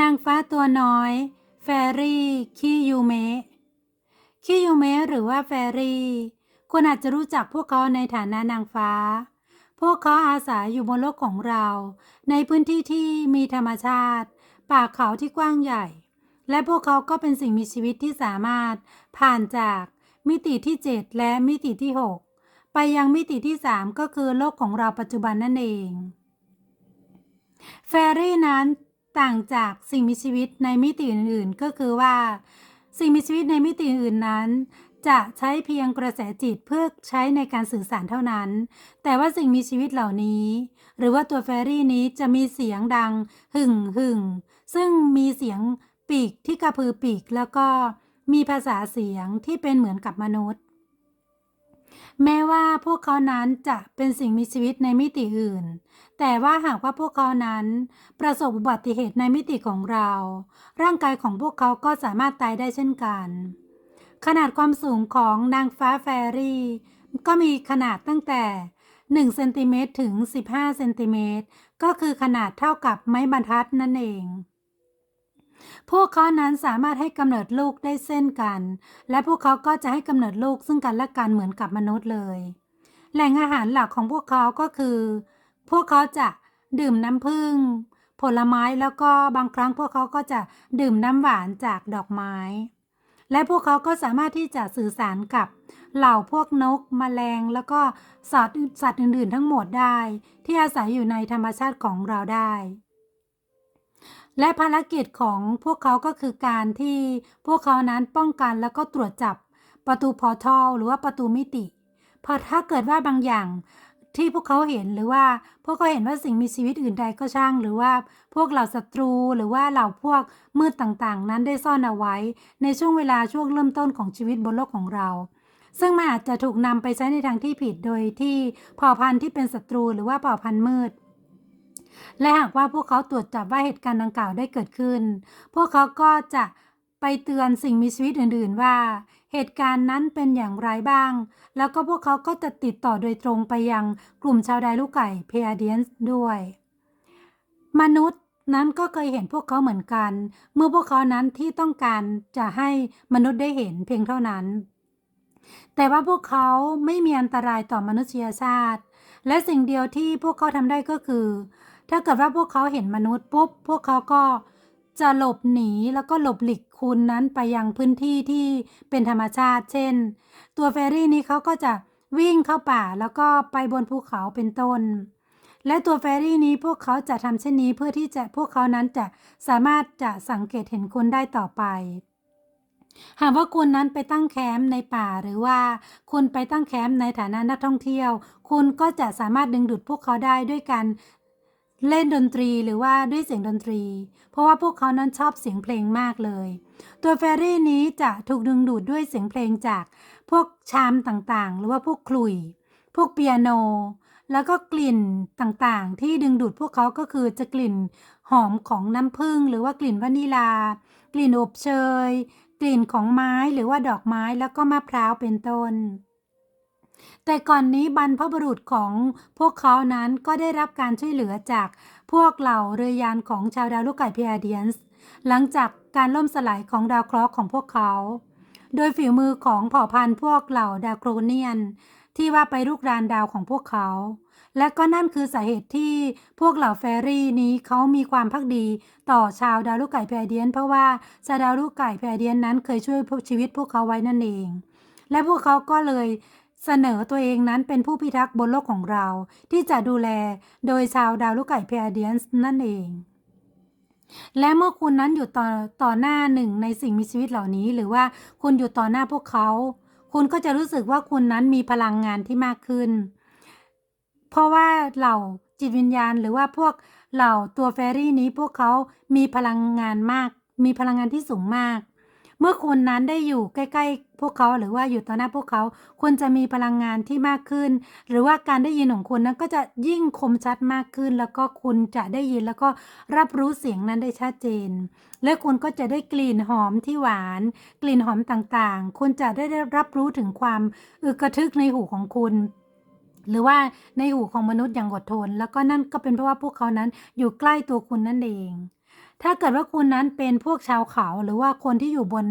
นางฟ้าตัวน้อย แฟรี่คิยูเมะคิยูเมะหรือว่าแฟรี่ คุณอาจจะรู้จักพวกเขาในฐานะนางฟ้า พวกเขาอาศัยอยู่บนโลกของเรา ในพื้นที่ที่มีธรรมชาติ ป่าเขาที่กว้างใหญ่ และพวกเขาก็เป็นสิ่งมีชีวิตที่สามารถ ผ่านจากมิติที่ 7 และมิติที่ 6 ไปยังมิติที่ 3 ก็คือโลกของเราปัจจุบันนั่นเอง แฟรี่นั้น ต่างจากสิ่งมีชีวิตในมิติอื่นๆ ก็คือว่า สิ่งมีชีวิตในมิติอื่นนั้น จะใช้เพียงกระแสจิตเพื่อใช้ในการสื่อสารเท่านั้น แต่ว่าสิ่งมีชีวิตเหล่านี้ หรือว่าตัวแฟรี่นี้จะมีเสียงดัง หึ่งหึ่งซึ่งมีเสียงปีกที่กระพือปีกแล้วก็มีภาษาเสียงที่เป็นเหมือนกับมนุษย์ แม้ว่าพวกเขานั้นจะเป็นสิ่งมีชีวิตในมิติอื่น แต่ว่าหากว่าพวกเขานั้นประสบอุบัติเหตุในมิติของเรา ร่างกายของพวกเขาก็สามารถตายได้เช่นกัน ขนาดความสูงของนางฟ้าแฟรี่ ก็มีขนาดตั้งแต่1เซนติเมตรถึง 15เซนติเมตรก็คือขนาดเท่ากับไม้บรรทัดนั่นเอง พวกเขานั้นสามารถให้กำเนิดลูกได้เส้นกัน และพวกเขาก็จะให้กำเนิดลูกซึ่งกันและกันเหมือนกับมนุษย์เลย แหล่งอาหารหลักของพวกเขาก็คือ พวกเขาจะดื่มน้ำผึ้งผลไม้แล้วก็บางครั้งพวกเขาก็จะดื่มน้ำหวานจากดอกไม้ และพวกเขาก็สามารถที่จะสื่อสารกับเหล่าพวกนกมแมลง แล้วก็สัตว์สัตว์อื่นๆ ทั้งหมดได้ ที่อาศัยอยู่ในธรรมชาติของเราได้ และภารกิจของพวกเขาก็คือการที่พวกเขานั้นป้องกันแล้วก็ตรวจจับประตูพอทัลหรือว่าประตูมิติเพราะถ้าเกิดว่าบางอย่างที่พวกเขาเห็นหรือว่าพวกเขาเห็นว่าสิ่งมีชีวิตอื่นใดก็ช่าง หรือว่าพวกเหล่าศัตรูหรือว่าเหล่าพวกมืดต่างๆ นั้นได้ซ่อนเอาไว้ ในช่วงเวลาช่วงเริ่มต้นของชีวิตบนโลกของเรา ซึ่งมันอาจจะถูกนำไปใช้ในทางที่ผิดโดยที่เผ่าพันธุ์ที่เป็นศัตรูหรือว่าเผ่าพันธุ์มืด และหากว่าพวกเขาตรวจจับว่าเหตุการณ์ดังกล่าวได้เกิดขึ้น พวกเขาก็จะไปเตือนสิ่งมีชีวิตอื่น ๆ ว่า เหตุการณ์นั้นเป็นอย่างไรบ้าง แล้วก็พวกเขาก็จะติดต่อโดยตรงไปยังกลุ่มชาวไดลูกไก่เพอาเดียนส์ด้วย มนุษย์นั้นก็เคยเห็นพวกเขาเหมือนกัน เมื่อพวกเขานั้นที่ต้องการจะให้มนุษย์ได้เห็นเพียงเท่านั้น แต่ว่าพวกเขาไม่มีอันตรายต่อมนุษยชาติ และสิ่งเดียวที่พวกเขาทำได้ก็คือ ถ้าเกิดว่าพวกเขาเห็นมนุษย์ปุ๊บพวกเขาก็จะหลบหนีแล้วก็หลบหลีกคุณนั้นไปยังพื้นที่ที่เป็นธรรมชาติ เช่น ตัวเฟรรี่นี้เขาก็จะวิ่งเข้าป่าแล้วก็ไปบนภูเขาเป็นต้น และตัวเฟรรี่นี้พวกเขาจะทำเช่นนี้เพื่อที่จะพวกเขานั้นจะสามารถจะสังเกตเห็นคุณได้ต่อไป หากว่าคุณนั้นไปตั้งแคมป์ในป่าหรือว่าคุณไปตั้งแคมป์ในฐานะนักท่องเที่ยว คุณก็จะสามารถดึงดูดพวกเขาได้ด้วยการ เล่นดนตรีหรือว่าด้วยเสียงดนตรี เพราะว่าพวกเขานั้นชอบเสียงเพลงมากเลย ตัวแฟรี่นี้จะถูกดึงดูดด้วยเสียงเพลงจากพวกชามต่างๆ หรือว่าพวกคลุย พวกเปียโน แล้วก็กลิ่นต่างๆ ที่ดึงดูดพวกเขาก็คือจะกลิ่นหอมของน้ำผึ้งหรือว่ากลิ่นวานิลา กลิ่นอบเชย กลิ่นของไม้หรือว่าดอกไม้แล้วก็มะพร้าวเป็นต้น แต่ก่อนนี้บรรพบุรุษของพวกเขานั้นก็ได้รับการช่วยเหลือจากพวกเหล่าเรือยานของชาวดาวลูกไก่พีอาเดียนส์หลังจากการล่มสลายของดาวเคราะห์ของพวกเขา โดยฝีมือของเผ่าพันธุ์พวกเหล่าดาวโครเนียน ที่ว่าไปลุกรานดาวของพวกเขา และก็นั่นคือสาเหตุที่พวกเหล่าแฟรี่นี้เขามีความพักดีต่อชาวดาวลูกไก่แพเดียน เพราะว่าชาวดาวลูกไก่แพเดียนนั้นเคยช่วยชีวิตพวกเขาไว้นั่นเองและพวกเขาก็เลย เสนอตัวเองนั้นเป็นผู้พิทักษ์บนโลกของเรา ที่จะดูแลโดยชาวดาวลูกไก่เพเดียนนั่นเอง และเมื่อคุณนั้นอยู่ต่อต่อหน้าหนึ่งในสิ่งมีชีวิตเหล่านี้ หรือว่าคุณอยู่ต่อหน้าพวกเขา คุณก็จะรู้สึกว่าคุณนั้นมีพลังงานที่มากขึ้น เพราะว่าเหล่าจิตวิญญาณหรือว่าพวกเหล่าตัวแฟรี่นี้พวกเขามีพลังงานมาก มีพลังงานที่สูงมาก เมื่อคุณนั้นได้อยู่ใกล้ ๆ พวกเขาหรือว่าอยู่ต่อหน้าพวกเขา คุณจะมีพลังงานที่มากขึ้น หรือว่าการได้ยินของคุณนั้นก็จะยิ่งคมชัดมากขึ้น แล้วก็คุณจะได้ยินแล้วก็รับรู้เสียงนั้นได้ชัดเจน และคุณก็จะได้กลิ่นหอมที่หวาน กลิ่นหอมต่างๆ คุณจะได้รับรู้ถึงความอึกกระทึกในหูของคุณหรือว่าในหูของมนุษย์อย่างอดทน แล้วก็นั่นก็เป็นเพราะว่าพวกเขานั้นอยู่ใกล้ตัวคุณนั่นเอง ถ้าเกิดว่าคุณนั้นเป็นพวกชาวเขาหรือว่าคนที่อยู่บน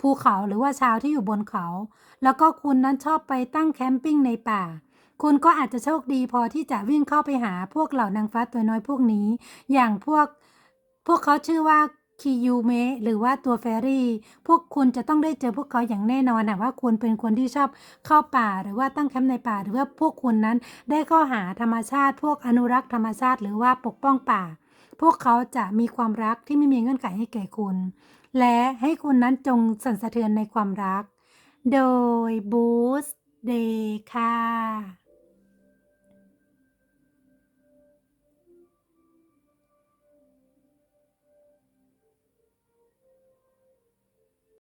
ภูเขาหรือว่าชาวที่อยู่บนเขา แล้วก็คุณนั้นชอบไปตั้งแคมปิ้งในป่า คุณก็อาจจะโชคดีพอที่จะวิ่งเข้าไปหาพวกเหล่านางฟ้าตัวน้อยพวกนี้ อย่างพวกพวกเขาชื่อว่าคิยูเมะหรือว่าตัวแฟรี่ พวกคุณจะต้องได้เจอพวกเขาอย่างแน่นอนนะว่าคุณเป็นคนที่ชอบเข้าป่าหรือว่าตั้งแคมป์ในป่า หรือว่าพวกคุณนั้นได้เข้าหาธรรมชาติ พวกอนุรักษ์ธรรมชาติ หรือว่าปกป้องป่า พวกเขาจะมีความรักที่ไม่มีเงื่อนไขให้แก่คุณ และให้คุณนั้นจงสั่นสะเทือนในความรัก โดยบูสเดค่ะ